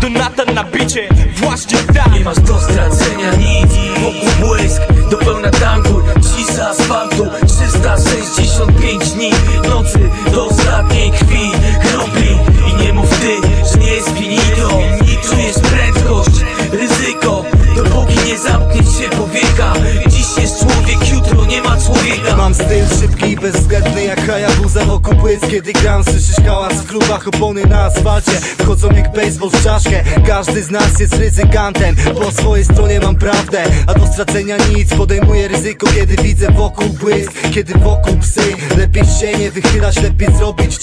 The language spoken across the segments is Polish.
Доната на биче, власт ще Имаш доста ценя jutro nie ma człowieka Mam styl szybki i bezwzględny jak Hayabusa wokół płyt Kiedy gram słyszysz hałas w klubach opony na asfalcie. Wchodzą jak baseball w czaszkę. Każdy z nas jest ryzykantem. Po swojej stronie mam prawdę A do stracenia nic. Podejmuję ryzyko kiedy widzę wokół błysk Kiedy wokół psy. Lepiej się nie wychylać, lepiej zrobić.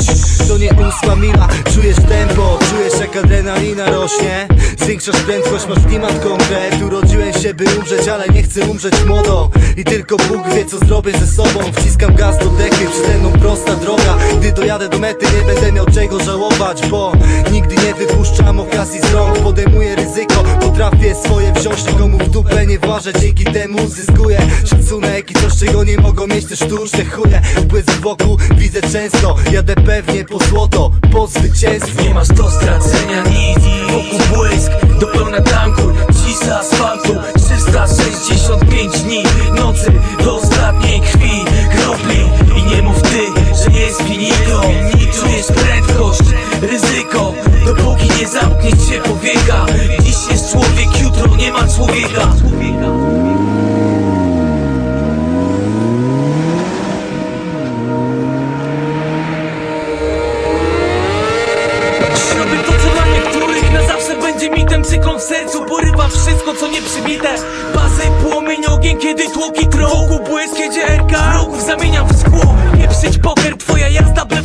To nie ósma mila. Czujesz tempo, czujesz jak adrenalina rośnie. Zwiększasz prędkość, masz klimat konkret. Urodziłem się by umrzeć, ale nie chcę umrzeć młodo. I tylko Bóg wie co zrobię ze sobą Wciskam gaz do dechy, przede mną prosta droga? Gdy dojadę do mety nie będę miał czego żałować Bo nigdy nie wypuszczam okazji z rąk. Podejmuję ryzyko, potrafię swoje wziąć Nikomu w dupę nie włażę, dzięki temu zyskuję Szacunek i coś czego nie mogą mieć te sztuczne chuje. Błysk wokół widzę często, jadę pewnie po złoto Po zwycięstwo. Nie masz do stracenia nie zamknie się powieka Dziś jest człowiek, jutro nie ma człowieka. Cyklon w sercu. Porywa wszystko co nie przybite Bazy, płomień, ogień, kiedy tłoki trą Wokół błysk jedzie RK Wrogów zamieniam w szkło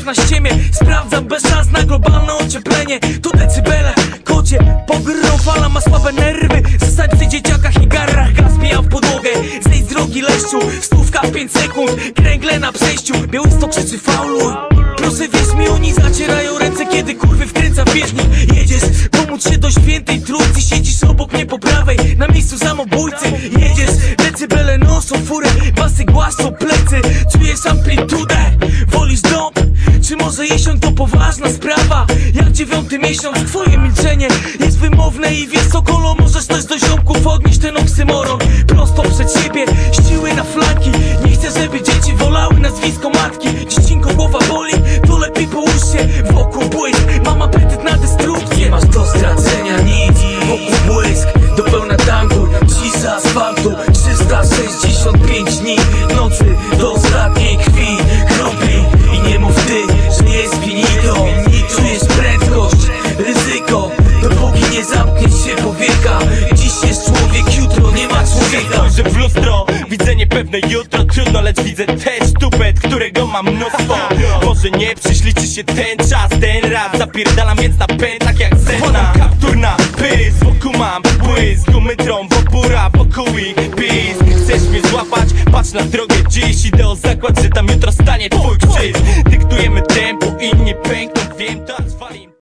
na ściemie Sprawdzam bez szans na globalne ocieplenie. To decybele, kocie Pogrą fala ma słabe nerwy. Zostań przy dzieciakach i garrach Gaz w podłogę. Zejdź z drogi leszczu Stówka w 5 sekund. Kręgle na przejściu Białystok krzyczy fauluj Proszę wierz mi, oni zacierają ręce, kiedy kurwy wkręca w bieżnik. Jedziesz, pomóc się do świętej trójcy. Siedzisz obok mnie po prawej, na miejscu samobójcy. Jedziesz, decybele noszą furę Basy głaszczą plecy, czujesz amplitudę Wolisz jesień to poważna sprawa. Jak dziewiąty miesiąc, twoje milczenie jest wymowne I wiesz co kolo, możesz też do ziomków odnieść ten oksymoron Prosto przed siebie, siły na flanki Nie chcę, żeby dzieci wolały nazwisko matki. Dziecinko głowa boli, to lepiej połóż się Wokół błysk, mam apetyt na destrukcję. Masz do stracenia nic. Wokół błysk, do pełna tanku Cisza asfaltu, 365 dni Nocy do ostatniej krwi niepewne jutro Trudno, lecz widzę też tupet, którego mam mnóstwo. Może nie przyśliczy się ten czas, ten raz Zapierdalam więc na pętach jak senna. Kaptur na pys, wokół mam błysk Gumy trą, wopóra, wokół pisk. Chcesz mnie złapać? Patrz na drogę dziś. Idę o zakład, że tam jutro stanie twój krzyż Dyktujemy tempo, inni pękną